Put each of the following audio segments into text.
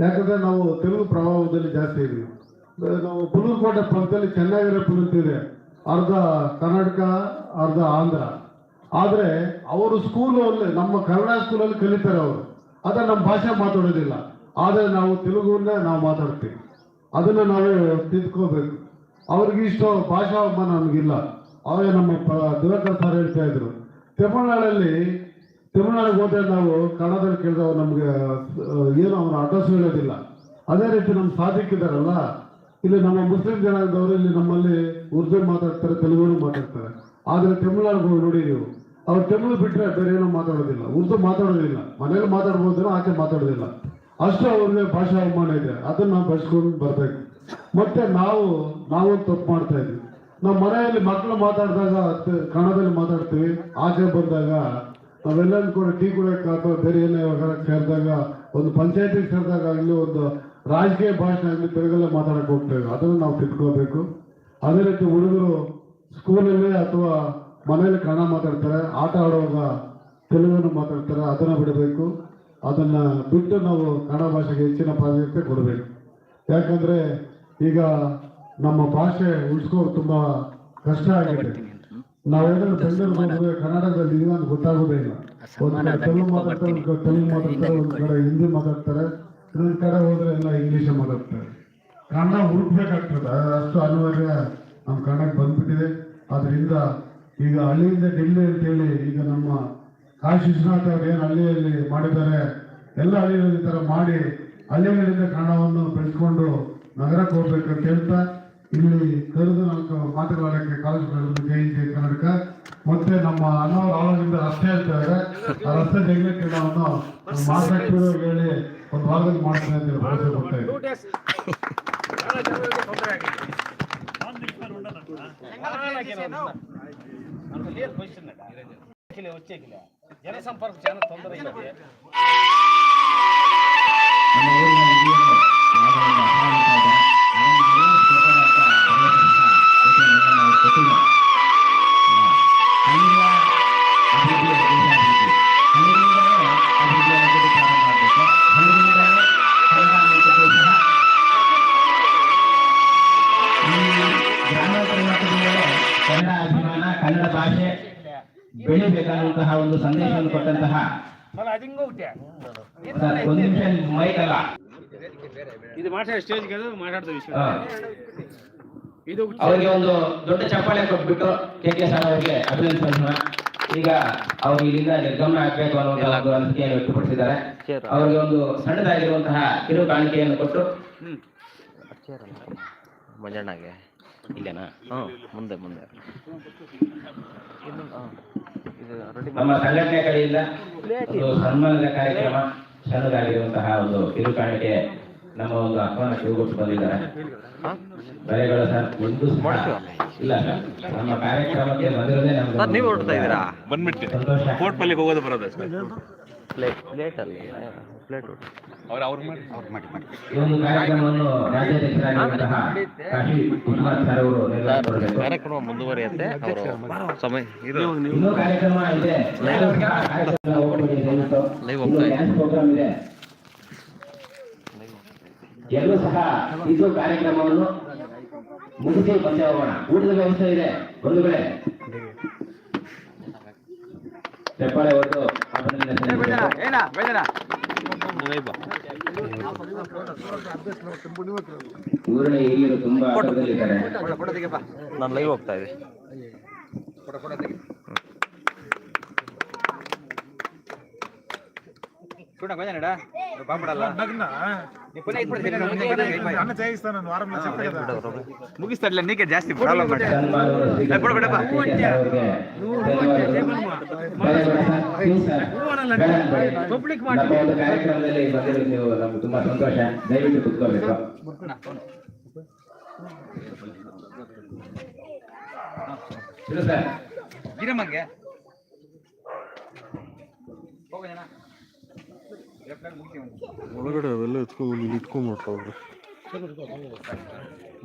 ಯಾಕಂದ್ರೆ ನಾವು ತೆಲುಗು ಪ್ರಭಾವದಲ್ಲಿ ಜಾಸ್ತಿ ಅಹ್ ನಾವು ಪುಲೂರ್ಕೋಟೆ ಪಕ್ಕದಲ್ಲಿ ಚೆನ್ನಾಗಿರೋ ಪುಲಂತ ಇದೆ. ಅರ್ಧ ಕರ್ನಾಟಕ, ಅರ್ಧ ಆಂಧ್ರ. ಆದರೆ ಅವರು ಸ್ಕೂಲಲ್ಲಿ, ನಮ್ಮ ಕನ್ನಡ ಸ್ಕೂಲಲ್ಲಿ ಕಲಿತಾರೆ ಅವರು. ಆದರೆ ನಮ್ಮ ಭಾಷೆ ಮಾತಾಡೋದಿಲ್ಲ. ಆದರೆ ನಾವು ತೆಲುಗುವನ್ನೇ ನಾವು ಮಾತಾಡ್ತೀವಿ. ಅದನ್ನ ನಾವು ತಿದ್ಕೋಬೇಕು. ಅವ್ರಿಗೆ ಇಷ್ಟು ಭಾಷಾ ನಮಗಿಲ್ಲ. ಅವೇ ನಮ್ಮ ದಿವಾಕರ್ ಸರ್ ಹೇಳ್ತಾ ಇದ್ರು, ತಮಿಳ್ನಾಡಲ್ಲಿ ತಮಿಳ್ನಾಡಿಗೆ ಹೋದ್ರೆ ನಾವು ಕನ್ನಡದಲ್ಲಿ ಕೇಳಿದವ ನಮ್ಗೆ ಏನು ಅವರ ಅಡ್ರೆಸ್ ಹೇಳೋದಿಲ್ಲ. ಅದೇ ರೀತಿ ನಮ್ಮ ಸಾಧಿಕಿದಾರಲ್ಲ ಇಲ್ಲಿ ನಮ್ಮ ಮುಸ್ಲಿಂ ಜನಾಂಗದವರು ಇಲ್ಲಿ ನಮ್ಮಲ್ಲಿ ಉರ್ದು ಮಾತಾಡ್ತಾರೆ ತೆಲುಗು ಮಾತಾಡ್ತಾರೆ. ಆದ್ರೆ ತಮಿಳ್ನಾಡಿಗೆ ಹೋಗಿ ನೋಡಿ ನೀವು, ಅವ್ರು ತಮಿಳು ಬಿಟ್ರೆ ಬೇರೆ ಏನೋ ಮಾತಾಡೋದಿಲ್ಲ. ಉರ್ದು ಮಾತಾಡೋದಿಲ್ಲ. ಮನೇಲಿ ಮಾತಾಡ್ಬೋದ್ರೆ ಆಚೆ ಮಾತಾಡೋದಿಲ್ಲ. ಅಷ್ಟು ಅವ್ರಿಗೆ ಭಾಷಾ ಅವಮಾನ ಇದೆ. ಅದನ್ನ ನಾವು ಬೆಳೆಸ್ಕೊಂಡು ಬರ್ಬೇಕು. ಮತ್ತೆ ನಾವು ನಾವು ತಪ್ಪು ಮಾಡ್ತಾ ಇದ್ವಿ ನಮ್ಮ ಮನೆಯಲ್ಲಿ ಮಕ್ಕಳು ಮಾತಾಡಿದಾಗ, ಕನ್ನಡದಲ್ಲಿ ಮಾತಾಡ್ತೀವಿ. ಆಚೆ ಬಂದಾಗ ನಾವೆಲ್ಲ ಕೂಡ ಟೀ ಕುಡಿಯಕ್ಕೆ ಅಥವಾ ಬೇರೆ ಏನೇ ಸೇರಿದಾಗ, ಒಂದು ಪಂಚಾಯತಿಗೆ ಸೇರಿದಾಗ ಆಗಲಿ ಒಂದು ರಾಜಕೀಯ ಭಾಷೆ ಆಗಲಿ ತೆಲುಗಲ್ಲೇ ಮಾತಾಡಕ್ಕೆ ಹೋಗ್ತೇವೆ. ಅದನ್ನು ನಾವು ತಿಳ್ಕೋಬೇಕು ಅದೇ ರೀತಿ ಹುಡುಗರು ಸ್ಕೂಲಲ್ಲಿ ಅಥವಾ ಮನೆಯಲ್ಲಿ ಕನ್ನಡ ಮಾತಾಡ್ತಾರೆ, ಆಟ ಆಡುವಾಗ ತೆಲುಗನ್ನು ಮಾತಾಡ್ತಾರೆ, ಅದನ್ನು ಬಿಡಬೇಕು. ಅದನ್ನು ಬಿಟ್ಟು ನಾವು ಕನ್ನಡ ಭಾಷೆಗೆ ಹೆಚ್ಚಿನ ಪ್ರಾಧಾನ್ಯತೆ ಕೊಡಬೇಕು. ಯಾಕಂದರೆ ಈಗ ನಮ್ಮ ಭಾಷೆ ಉಳಿಸ್ಕೋ ತುಂಬ ಕಷ್ಟ ಆಗಿದೆ. ನಾವೇನಾದ್ರು ಬೆಂಗಳೂರು ಬಂದ್ರೆ ಕನ್ನಡದಲ್ಲಿ ಅಂತ ಗೊತ್ತಾಗೋದೇ ಇಲ್ಲ ಒಂದ್ ಕಡೆ ತೆಲುಗು ಮಾತಾಡ್ತಾರೆ ಒಂದ್ ಕಡೆ ತೆಲುಗು ಮಾತಾಡ್ತಾರೆ ಒಂದ್ ಕಡೆ ಹಿಂದಿ ಮಾತಾಡ್ತಾರೆ. ಇನ್ನೊಂದ್ ಕಡೆ ಹೋದ್ರೆ ಎಲ್ಲ ಇಂಗ್ಲಿಷ್ ಮಾತಾಡ್ತಾರೆ. ಕನ್ನಡ ಹುಡುಕ್ಬೇಕಾಗ್ತದೆ. ಅಷ್ಟು ಅನಿವಾರ್ಯ ನಮ್ಮ ಕನ್ನಡಕ್ಕೆ ಬಂದ್ಬಿಟ್ಟಿದೆ. ಅದರಿಂದ ಈಗ ಹಳ್ಳಿಯಿಂದ ಡೆಲ್ಲಿ ಅಂತೇಳಿ ಈಗ ನಮ್ಮ ಕಾಶಿ ವಿಶ್ವನಾಥ್ ಅವ್ರು ಏನು ಹಳ್ಳಿಯಲ್ಲಿ ಮಾಡಿದ್ದಾರೆ ಎಲ್ಲ ಹಳ್ಳಿಗಳಲ್ಲಿ ಈ ಥರ ಮಾಡಿ ಹಳ್ಳಿಗಳಿಂದ ಕನ್ನಡವನ್ನು ಬೆಳೆಸ್ಕೊಂಡು ನಗರಕ್ಕೆ ಹೋಗ್ಬೇಕಂತ ಹೇಳ್ತಾ ಇಲ್ಲಿ ಕರೆದು ನಾಲ್ಕು ಮಾತುಗಳಾಡಕ್ಕೆ ಕಾಲೇಜ್ ಜೈ ಜೈ ಕರ್ನಾಟಕ ಮತ್ತೆ ನಮ್ಮ ಅಣ್ಣವ್ರು ಆಳದಿಂದ ರಸ್ತೆ ಹೇಳ್ತಾರೆ ಆ ರಸ್ತೆ ಜಗಲೀಕರಣವನ್ನು ಮಾತಾಡ್ತಿರೋ ಹೇಳಿ ಒಂದು ಭಾಗದಲ್ಲಿ ಮಾಡ್ತೇನೆ ಅಂತ ಭರವಸೆ ಕೊಡ್ತಾ ಜನಸಂಪರ್ಕ చాలా ತೊಂದರೆ ಇದೆ student. ಅಭಿಮಾನ ಕನ್ನಡ ಭಾಷೆ ಬೆಳಿಬೇಕಾದಂತಹ ಒಂದು ಸಂದೇಶವನ್ನು ಕೊಟ್ಟಂತಹ ಒಂದು ನಿಮಿಷ ಮೈಕ್ ಅಲ್ಲ ಇದು ಮಾತಾಡಿ ಸ್ಟೇಜ್ ಮಾತಾಡ್ತೀವಿ ಅವರಿಗೆ ಒಂದು ದೊಡ್ಡ ಚಪ್ಪಾಳೆ ಕೊಟ್ಬಿಟ್ಟು ಕೆ ಕೆ ಸರ್ ಅವರಿಗೆ ಅಭಿನಂದಿಸೋಣ ಈಗ ಅವ್ರಿಗೆ ಇಲ್ಲಿಂದ ನಿರ್ಗಮನ ಆಗ್ಬೇಕು ಅನ್ನೋದು ಒಂದು ಅನಿಸಿಕೆಯನ್ನು ವ್ಯಕ್ತಪಡಿಸಿದ್ದಾರೆ. ಅವರಿಗೆ ಒಂದು ಸಣ್ಣದಾಗಿರುವಂತಹ ಕಿರು ಕಾಣಿಕೆಯನ್ನು ಕೊಟ್ಟು. ಮಂಜಣ್ಣಗೆ. ಇಲ್ಲೇನಾ? ಮುಂದೆ ಮುಂದೆ. ನಮ್ಮ ಸಂಘಟನೆ ಕಡೆಯಿಂದ ಒಂದು ಸನ್ಮಾನದ ಕಾರ್ಯಕ್ರಮ ಸಣ್ಣದಾಗಿರುವಂತಹ ಒಂದು ಕಿರು ಕಾಣಿಕೆ ನಮ್ಮ ಒಂದು ಆಹ್ವಾನ ಕಿರುಗೊಟ್ಟು ಬಂದಿದ್ದಾರೆ. ಹಾಂ? ಬರೆಗಳ ಸರ್ ಒಂದು ಇಲ್ಲ ನಮ್ಮ ಕಾರ್ಯಕ್ರಮಕ್ಕೆ ಬಂದಿರೋದೇ ನಮ್ಗೆ ನೀವು ಹೊರಡ್ತಾ ಇದ್ದೀರಾ? ಬಂದ್ಬಿಟ್ಟು. ಕೋರ್ಟ್ ಪಲ್ಲಿಗೆ ಹೋಗೋದು ಬರೋದು ಅಷ್ಟೇ. ಪ್ಲೇಟ್ ಅಲ್ಲಿ ಪ್ಲೇಟ್ ಅವ್ರು ಅವ್ರು ಮಾಡಿ ಅವ್ರು ಮಾಡಿ ಮಾಡಿ. ಈ ಒಂದು ಕಾರ್ಯಕ್ರಮವನ್ನು ರಾಜ್ಯಾಧ್ಯಕ್ಷರಾಗಿರುವಂತಹ ಕಾಶಿ ವಿಶ್ವನಾಥ್ ಸರ್ ಅವರು ನಿರ್ವಹಿಸಬೇಕು. ಕಾರ್ಯಕ್ರಮ ಮುಂದುವರಿಯುತ್ತೆ. ಅವರು ಸಮಯ ಇದು. ಇನ್ನೂ ಕಾರ್ಯಕ್ರಮ ಇದೆ. ಇನ್ನೂ ಹೋಗ್ತಾ ಇದೆ. ಇದೆ. ಎಲ್ಲರೂ ಸಹ ಇದು ಕಾರ್ಯಕ್ರಮವನ್ನು ಮುಗಿಸಿ ಬಂದೇ ಹೋಗೋಣ. ಊಟದ ವ್ಯವಸ್ಥೆ ಇದೆ. ಒಂದು ಕಡೆ ಚಪ್ಪಾಳೆ ಒಟ್ಟು. ಊರಿನ ಹಿರಿಯರು ತುಂಬಾ ನಾನು ಲೈವ್ ಹೋಗ್ತಾ ಇದೆ ಮುಗಿಸ್ತಾರಲ್ಲ ನೀಕೆ ಜಾಸ್ತಿ ಪ್ರಾಬ್ಲಮ್ ಮಾಡಿ ಸನ್ಮಾನವನ್ನು ಸ್ವೀಕರಿಸಿದ ಕೆ ಕೆ ಅವರಿಗೆ ಧನ್ಯವಾದಗಳು. ಧನ್ಯವಾದ ಸರ್. ನೀವು ಸರ್. ಬೇಡ ಬೇಡ. ನಮ್ಮ ಒಂದು ಕಾರ್ಯಕ್ರಮದಲ್ಲಿ ಬಂದಿರೋದು ನೀವು ನಮ್ಗೆ ತುಂಬಾ ಸಂತೋಷ. ದಯವಿಟ್ಟು ಕುತ್ಕೋಬೇಕು ಇದು ಸರ್. ಗಿರಮ್ಮಂಗೆ ಒಳಗಡೆ ಅವೆಲ್ಲ ಎತ್ಕೊಂಡು ಇಲ್ಲಿ ಇಟ್ಕೊಂಡ್ಬಿಟ್ರವ್ರು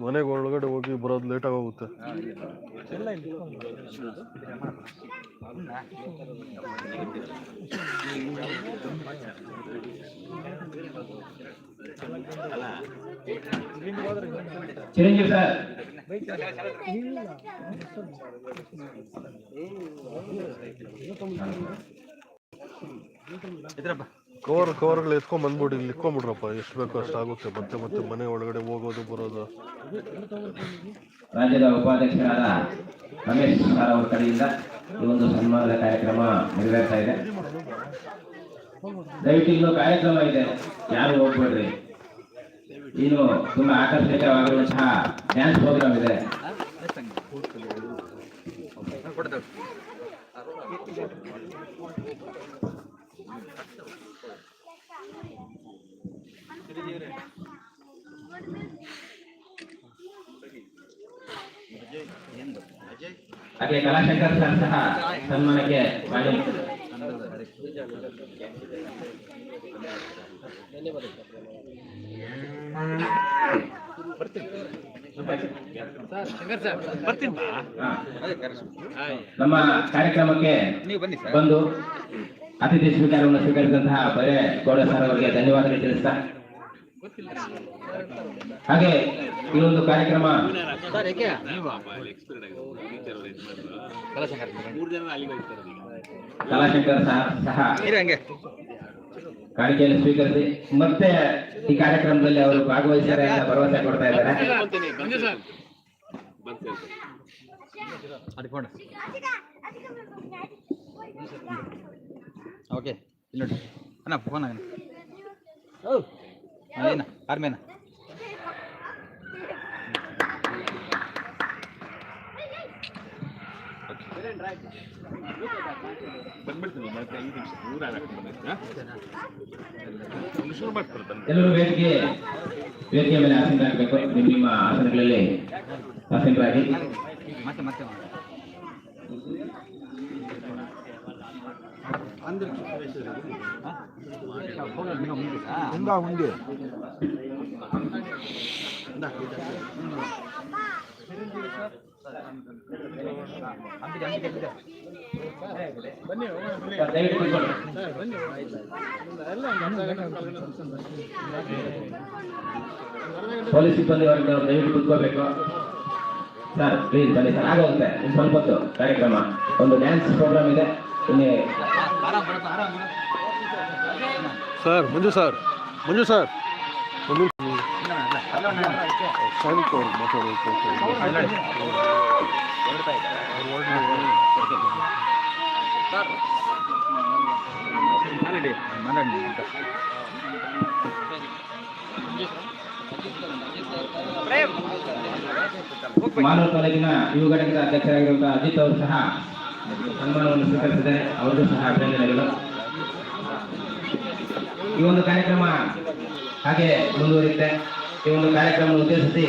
ಮನೆಗೆ ಒಳಗಡೆ ಹೋಗಿ ಬರೋದು ಲೇಟ್ ಆಗೋಗುತ್ತೆ. ಚಿರಂಜೀವಿ ಸರ್ ಕವರ್ ಕವರ್ಗಳು ಎತ್ಕೊಂಡ್ ಬಂದ್ಬಿಡಿ, ಇಲ್ಲಿ ಇಟ್ಕೊಂಡ್ಬಿಡ್ರಪ್ಪ ಎಷ್ಟು ಬೇಕೋ ಅಷ್ಟು ಆಗುತ್ತೆ. ಮತ್ತೆ ಮತ್ತೆ ಮನೆ ಒಳಗಡೆ ಹೋಗೋದು, ಬರೋದು. ರಾಜ್ಯದ ಉಪಾಧ್ಯಕ್ಷರಾದ ರಮೇಶ್ ಸರ್ ಅವರ ಕಡೆಯಿಂದ ಈ ಒಂದು ಸನ್ಮಾನದ ಕಾರ್ಯಕ್ರಮ ನೆರವೇರ್ತಾ ಇದೆ. ದಯವಿಟ್ಟು ಇನ್ನು ಕಾರ್ಯಕ್ರಮ ಇದೆ. ಯಾರು ಹೋಗ್ಬೇಡ್ರಿ? ಇನ್ನು ತುಂಬಾ ಆಕರ್ಷಕವಾಗಿರುವಂತಹ ಡ್ಯಾನ್ಸ್ ಪ್ರೋಗ್ರಾಮ್ ಇದೆ. ಹಾಗೆ ಕಲಾಶಂಕರ್ ಸರ್ ಸಹ ಸನ್ಮಾನಕ್ಕೆ. ನಮ್ಮ ಕಾರ್ಯಕ್ರಮಕ್ಕೆ ನೀವು ಬನ್ನಿ ಸರ್. ಬಂದು ಅತಿಥಿ ಸ್ವೀಕಾರವನ್ನು ಸ್ವೀಕರಿಸಿದಂತಹ ಬರೇ ಗೌಡ ಸರ್ ಅವರಿಗೆ ಧನ್ಯವಾದಗಳು ತಿಳಿಸ್ತಾ ಹಾಗೆ ಈ ಒಂದು ಕಾರ್ಯಕ್ರಮ. ಕಲಾಶಂಕರ್ ಸಹ ಸಹ ಕಾಣಿಕೆಯನ್ನು ಸ್ವೀಕರಿಸಿ ಮತ್ತೆ ಈ ಕಾರ್ಯಕ್ರಮದಲ್ಲಿ ಅವರು ಭಾಗವಹಿಸ್ತಾರೆ ಭರವಸೆ ಕೊಡ್ತಾ ಇದ್ದಾರೆ. ಓಕೆ ಇಲ್ಲಿ ನೋಡಿ. ಅಣ್ಣ ಫೋನ್ ಅಣ್ಣ ಏನ ಆರ್ಮೇನ ಎಲ್ಲರೂ ವೇದಿಕೆ ವೇದಿಕೆ ಮೇಲೆ ಆಸೀನರಾಗಬೇಕು ನಿಮ್ಮ ನಿಮ್ಮ ಆಸನಗಳಲ್ಲಿ ಆಸೀನರಾಗಿ ಮತ್ತೆ ಮತ್ತೆ ದಯವಿಟ್ಟು ಕೂತ್ಕೊಳ್ಳಿ. ಪೊಲೀಸ್ ಸಿಬ್ಬಂದಿ ವರ್ಗ ದಯವಿಟ್ಟು ಕೂತ್ಕೋಬೇಕು ಸರ್ ಪ್ಲೀಸ್ ಬನ್ನಿ ಸರ್ ಆಗೋಗುತ್ತೆ. ಇನ್ನು ಸ್ವಲ್ಪ ಹೊತ್ತು ಕಾರ್ಯಕ್ರಮ. ಒಂದು ಡ್ಯಾನ್ಸ್ ಪ್ರೋಗ್ರಾಮ್ ಇದೆ. ಇಲ್ಲಿ sir Manju sir Manju sir. ಒಂದು ಮಾತಾಡಿ ಮಾತಾಡಿ ಮಾನವ ಕಾಲೇಜಿನ ಯುವ ಘಟಕದ ಅಧ್ಯಕ್ಷರಾಗಿರುವಂತಹ ಅಜಿತ್ ಅವರು ಸಹ ಸನ್ಮಾನವನ್ನು ಸ್ವೀಕರಿಸಿದ್ದಾರೆ. ಅವರಿಗೂ ಸಹ ಅಭಿನಂದನೆಗಳು. ಈ ಒಂದು ಕಾರ್ಯಕ್ರಮ ಹಾಗೆ ಮುಂದುವರಿಯುತ್ತೆ. ಈ ಒಂದು ಕಾರ್ಯಕ್ರಮ ಉದ್ದೇಶಿಸಿ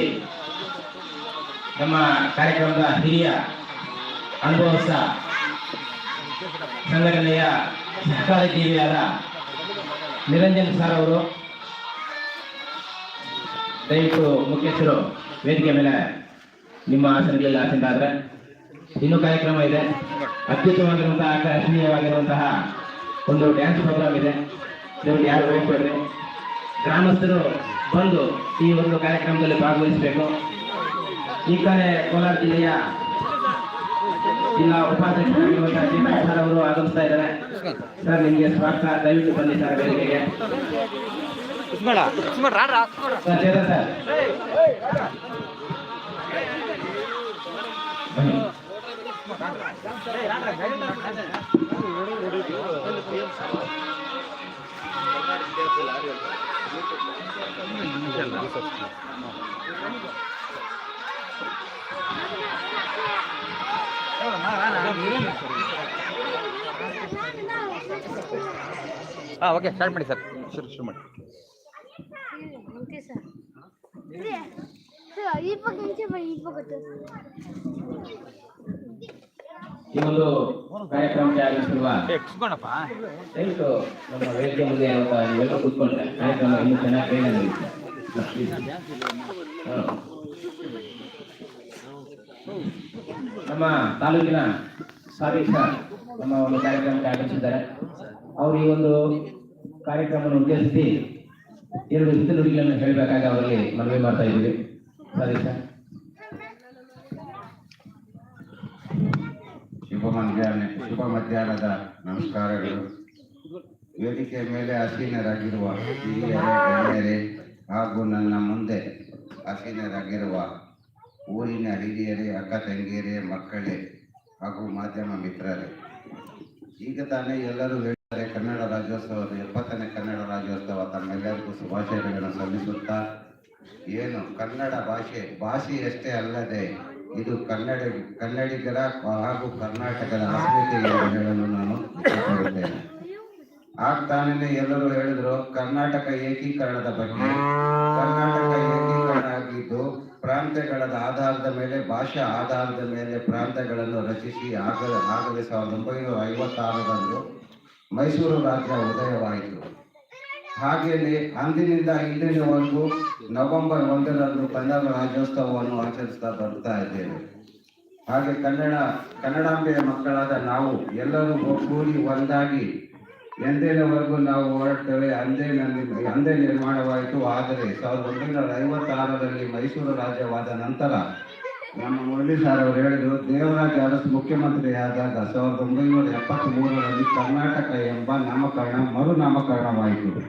ನಮ್ಮ ಕಾರ್ಯಕ್ರಮದ ಹಿರಿಯ ಅನುಭವಸ್ಥ ಸಂಘಟನೆಯ ಸಹಕಾರಿ ಜೀವಿಯಾದ ನಿರಂಜನ್ ಸರ್ ಅವರು ದಯವಿಟ್ಟು ಮುಖ್ಯಸ್ಥರು ವೇದಿಕೆ ಮೇಲೆ ನಿಮ್ಮ ಆಸನಗಳಲ್ಲಿ ಆಸೀನರಾದ್ರೆ ಇನ್ನು ಕಾರ್ಯಕ್ರಮ ಇದೆ. ಅತ್ಯುತ್ತಮವಾಗಿರುವಂತಹ ಆಕರ್ಷಣೀಯವಾಗಿರುವಂತಹ ಒಂದು ಡ್ಯಾನ್ಸ್ ಪ್ರೋಗ್ರಾಮ್ ಇದೆ. ದಯವಿಟ್ಟು ಯಾರು ಹೋಗ್ಬೇಡ್ರಿ ಗ್ರಾಮಸ್ಥರು ಬಂದು ಈ ಒಂದು ಕಾರ್ಯಕ್ರಮದಲ್ಲಿ ಭಾಗವಹಿಸಬೇಕು. ಈ ಕಡೆ ಕೋಲಾರ ಜಿಲ್ಲೆಯ ಜಿಲ್ಲಾ ಉಪಾಧ್ಯಕ್ಷರಾಗಿರುವಂತಹ ಸರ್ ಅವರು ಆಗಮಿಸ್ತಾ ಇದ್ದಾರೆ. ಸರ್, ನಿಮಗೆ ಸ್ವಾಗತ. ದಯವಿಟ್ಟು ಬನ್ನಿ ಸರ್ ವೇದಿಕೆಗೆ. ಸರ್ ಚೇತನ್ ಸರ್ ಬನ್ನಿ ಹಾಂ ಓಕೆ ಸ್ಟಾರ್ಟ್ ಮಾಡಿ ಸರ್ ಶುರು ಶುರು ಮಾಡಿ ಓಕೆ ಸರ್ ಸರ್ ಈ ಒಂದು ಕಾರ್ಯಕ್ರಮಕ್ಕೆ ಆಗಮಿಸಿರುವ ದಯವಿಟ್ಟು ನಮ್ಮ ವೇದಿಕೆ ಮುಂದೆ ನೀವೆಲ್ಲರೂ ಕೂತ್ಕೊಂಡ್ರೆ ಕಾರ್ಯಕ್ರಮ ಇನ್ನೂ ಚೆನ್ನಾಗಿ. ನಮ್ಮ ತಾಲೂಕಿನ ಸಾದಿಕ್ ಸರ್ ನಮ್ಮ ಒಂದು ಕಾರ್ಯಕ್ರಮಕ್ಕೆ ಆಗಮಿಸಿದ್ದಾರೆ ಅವರು ಈ ಒಂದು ಕಾರ್ಯಕ್ರಮವನ್ನು ಉದ್ದೇಶಿಸಿ ಎರಡು ಹಿತ ನುಡಿಗಳನ್ನು ಹೇಳಬೇಕಾಗಿ ಅವರಲ್ಲಿ ಮನವಿ ಮಾಡ್ತಾ ಇದ್ದೀವಿ. ಸರಿ ಸರ್ ಶುಭ ಮಧ್ಯಾಹ್ನ, ಶುಭ ಮಧ್ಯಾಹ್ನದ ನಮಸ್ಕಾರಗಳು. ವೇದಿಕೆ ಮೇಲೆ ಆಸೀನರಾಗಿರುವ ಹಿರಿಯರೇ ಹಾಗೂ ನನ್ನ ಮುಂದೆ ಆಸೀನರಾಗಿರುವ ಊರಿನ ಹಿರಿಯರೇ, ಅಕ್ಕ ತಂಗಿಯರೇ, ಮಕ್ಕಳೇ ಹಾಗೂ ಮಾಧ್ಯಮ ಮಿತ್ರರೇ, ಈಗ ತಾನೇ ಎಲ್ಲರೂ ಕನ್ನಡ ರಾಜ್ಯೋತ್ಸವದ ಎಪ್ಪತ್ತನೇ ಕನ್ನಡ ರಾಜ್ಯೋತ್ಸವ ತಮ್ಮೆಲ್ಲರಿಗೂ ಶುಭಾಶಯಗಳನ್ನು ಸಲ್ಲಿಸುತ್ತಾ, ಏನು ಕನ್ನಡ ಭಾಷೆ, ಭಾಷೆಯಷ್ಟೇ ಅಲ್ಲದೆ ಇದು ಕನ್ನಡ, ಕನ್ನಡಿಗರ ಹಾಗೂ ಕರ್ನಾಟಕದ ಅಸ್ಮಿತೆ ಎಂದು ಹೇಳಲು ನಾನು ಇಷ್ಟಪಡುತ್ತೇನೆ ಆಗ್ತಾನೇ ಎಲ್ಲರೂ ಹೇಳಿದ್ರು, ಕರ್ನಾಟಕ ಏಕೀಕರಣದ ಬಗ್ಗೆ. ಕರ್ನಾಟಕ ಏಕೀಕರಣ ಆಗಿದ್ದು ಪ್ರಾಂತ್ಯಗಳ ಆಧಾರದ ಮೇಲೆ, ಭಾಷಾ ಆಧಾರದ ಮೇಲೆ ಪ್ರಾಂತ್ಯಗಳನ್ನು ರಚಿಸಿ ಆಗ ಆಗಲೇ ಸಾವಿರದ ಒಂಬೈನೂರ ಐವತ್ತಾರರಂದು ಮೈಸೂರು ರಾಜ್ಯ ಉದಯವಾಯಿತು. ಹಾಗೆಯೇ ಅಂದಿನಿಂದ ಇಂದಿನವರೆಗೂ ನವೆಂಬರ್ ಒಂದರಂದು ಕನ್ನಡ ರಾಜ್ಯೋತ್ಸವವನ್ನು ಆಚರಿಸ್ತಾ ಬರ್ತಾ ಇದ್ದೇವೆ. ಹಾಗೆ ಕನ್ನಡ, ಕನ್ನಡಾಂಬೆಯ ಮಕ್ಕಳಾದ ನಾವು ಎಲ್ಲರೂ ಒಗ್ಗೂಡಿ ಒಂದಾಗಿ ಎಂದಿನವರೆಗೂ ನಾವು ಹೊರಡ್ತೇವೆ ಅಂದೇ ನನ್ನ ಅಂದೇ ನಿರ್ಮಾಣವಾಯಿತು. ಆದರೆ ಸಾವಿರದ ಒಂಬೈನೂರ ಐವತ್ತಾರರಲ್ಲಿ ಮೈಸೂರು ರಾಜ್ಯವಾದ ನಂತರ ನಮ್ಮ ಮುರಳಿ ಸರ್ ಅವರು ಹೇಳಿದರು, ದೇವರಾಜ ಅರಸು ಮುಖ್ಯಮಂತ್ರಿಯಾದಾಗ ಸಾವಿರದ ಒಂಬೈನೂರ ಎಪ್ಪತ್ತ್ ಮೂರರಲ್ಲಿ ಕರ್ನಾಟಕ ಎಂಬ ನಾಮಕರಣ ಮರು ನಾಮಕರಣವಾಯಿತು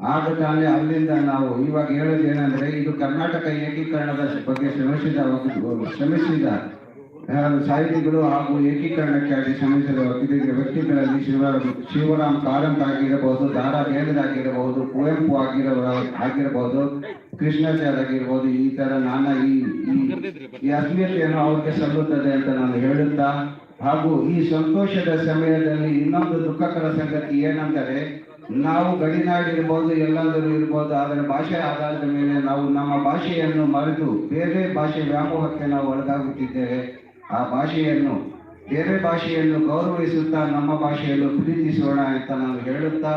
ಆಗ ತಾನೇ ಅಲ್ಲಿಂದ ನಾವು ಇವಾಗ ಹೇಳೋದು ಇದು ಕರ್ನಾಟಕ ಏಕೀಕರಣದ ಬಗ್ಗೆ ಶ್ರಮಿಸಿದ ಶ್ರಮಿಸಿದ ಸಾಹಿತಿಗಳು ಹಾಗೂ ಏಕೀಕರಣಕ್ಕಾಗಿ ಶ್ರಮಿಸಿದ ವ್ಯಕ್ತಿ- ವ್ಯಕ್ತಿಗಳಲ್ಲಿ ಶಿವರಾಮ್ ಶಿವರಾಮ್ ಕಾರಂತ್ ಆಗಿರಬಹುದು, ದಾರಾ ಬೇಂದ್ರಾಗಿರಬಹುದು ಕುವೆಂಪು ಆಗಿರೋ ಆಗಿರಬಹುದು ಕೃಷ್ಣಾಚಾರ್ ಆಗಿರ್ಬೋದು ಈ ತರ ನಾನಾ ಈ- ಈ ಅಸ್ಮಿತೆಯನ್ನು ಅವ್ರಿಗೆ ಸಲ್ಲುತ್ತದೆ ಅಂತ ನಾನು ಹೇಳುತ್ತಾ, ಹಾಗೂ ಈ ಸಂತೋಷದ ಸಮಯದಲ್ಲಿ ಇನ್ನೊಂದು ದುಃಖಕರ ಸಂಗತಿ ಏನಂದರೆ, ನಾವು ಗಡಿನಾಡಿರ್ಬೋದು ಎಲ್ಲಾದರೂ ಇರ್ಬೋದು ಆದರೆ ಭಾಷೆ ಆಧಾರದ ಮೇಲೆ ನಾವು ನಮ್ಮ ಭಾಷೆಯನ್ನು ಮರೆತು ಬೇರೆ ಭಾಷೆ ವ್ಯಾಮೋಹಕ್ಕೆ ನಾವು ಒಳಗಾಗುತ್ತಿದ್ದೇವೆ. ಆ ಭಾಷೆಯನ್ನು, ಬೇರೆ ಭಾಷೆಯನ್ನು ಗೌರವಿಸುತ್ತಾ ನಮ್ಮ ಭಾಷೆಯನ್ನು ಪ್ರೀತಿಸೋಣ ಅಂತ ನಾನು ಹೇಳುತ್ತಾ,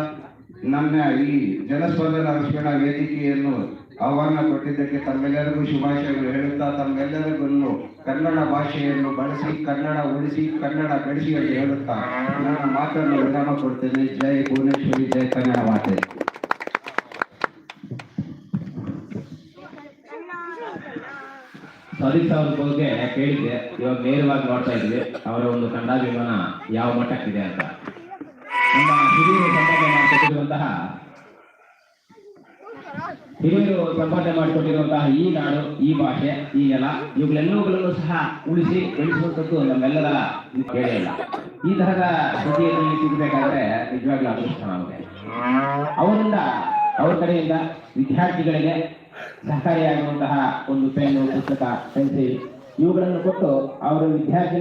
ನನ್ನ ಈ ಜನಸ್ಪಂದನ ರಕ್ಷಣ ವೇದಿಕೆಯನ್ನು ಆಹ್ವಾನ ಕೊಟ್ಟಿದ್ದಕ್ಕೆ ತಮ್ಮೆಲ್ಲರಿಗೂ ಶುಭಾಶಯಗಳು ಹೇಳುತ್ತಾ ತಮ್ಮೆಲ್ಲರಿಗೂ ಕನ್ನಡ ಭಾಷೆಯನ್ನು ಬಳಸಿ, ಕನ್ನಡ ಉಳಿಸಿ, ಕನ್ನಡ ಬೆಳೆಸಿ ಅಂತ ಹೇಳುತ್ತಾ, ನನ್ನ ಮಾತನ್ನು ವಿರಾಮ ಕೊಡ್ತೇನೆ. ಜೈ ಭುವನೇಶ್ವರಿ, ಜೈ ಕನ್ನಡ ಮಾತೆ. ಸದೀಕ್ ಅವ್ರ ಬಗ್ಗೆ ಕೇಳಿದ್ದೆ, ಇವಾಗ ನೇರವಾಗಿ ನೋಡ್ತಾ ಇದ್ವಿ, ಅವರ ಒಂದು ಕಂಡಾಭಿಮಾನ ಯಾವ ಮಟ್ಟಕ್ಕಿದೆ ಅಂತ. ನಮ್ಮ ಹಿರಿಯರು ಸಂಪಾದನೆ ಮಾಡಿಕೊಟ್ಟಿರುವಂತಹ ಹಿರಿಯರು ಸಂಪಾದನೆ ಮಾಡಿಕೊಟ್ಟಿರುವಂತಹ ಈ ನಾಡು, ಈ ಭಾಷೆ, ಈ ನೆಲ, ಇವುಗಳೆಲ್ಲವುಗಳನ್ನು ಸಹ ಉಳಿಸಿ ಬೆಳೆಸುವಂಥದ್ದು ನಮ್ಮೆಲ್ಲರ ಕೇಳಿಲ್ಲ ಈ ತರಹದ ಸುದ್ದಿಯಲ್ಲಿ ಸಿಗಬೇಕಾದ್ರೆ ನಿಜವಾಗ್ಲೂ ಅದೃಷ್ಟ ನಮಗೆ ಅವರಿಂದ, ಅವರ ಕಡೆಯಿಂದ ವಿದ್ಯಾರ್ಥಿಗಳಿಗೆ ಸಹಕಾರಿಯಾಗುವಂತಹ ಒಂದು ಪೆನ್ನು ಪುಸ್ತಕ ಪೆನ್ಸಿಲ್ ಇವುಗಳನ್ನು ಕೊಟ್ಟು ಅವರ ವಿದ್ಯಾರ್ಥಿ